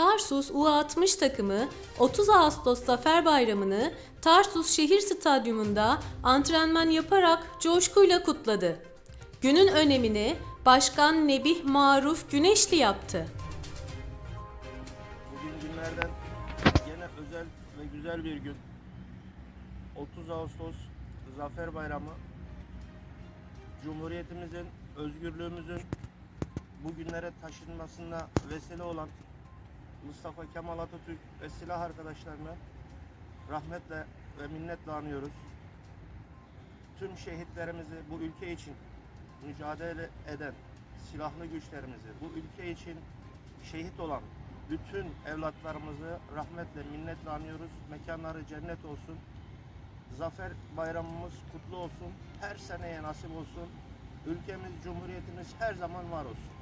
Tarsus U60 takımı 30 Ağustos Zafer Bayramı'nı Tarsus Şehir Stadyumunda antrenman yaparak coşkuyla kutladı. Günün önemini Başkan Nebih Maruf Güneşli yaptı. Bugün günlerden gene özel ve güzel bir gün. 30 Ağustos Zafer Bayramı. Cumhuriyetimizin, özgürlüğümüzün bugünlere taşınmasına vesile olan Mustafa Kemal Atatürk ve silah arkadaşlarını rahmetle ve minnetle anıyoruz. Tüm şehitlerimizi bu ülke için mücadele eden silahlı güçlerimizi, bu ülke için şehit olan bütün evlatlarımızı rahmetle, minnetle anıyoruz. Mekanları cennet olsun. Zafer bayramımız kutlu olsun. Her seneye nasip olsun. Ülkemiz, cumhuriyetimiz her zaman var olsun.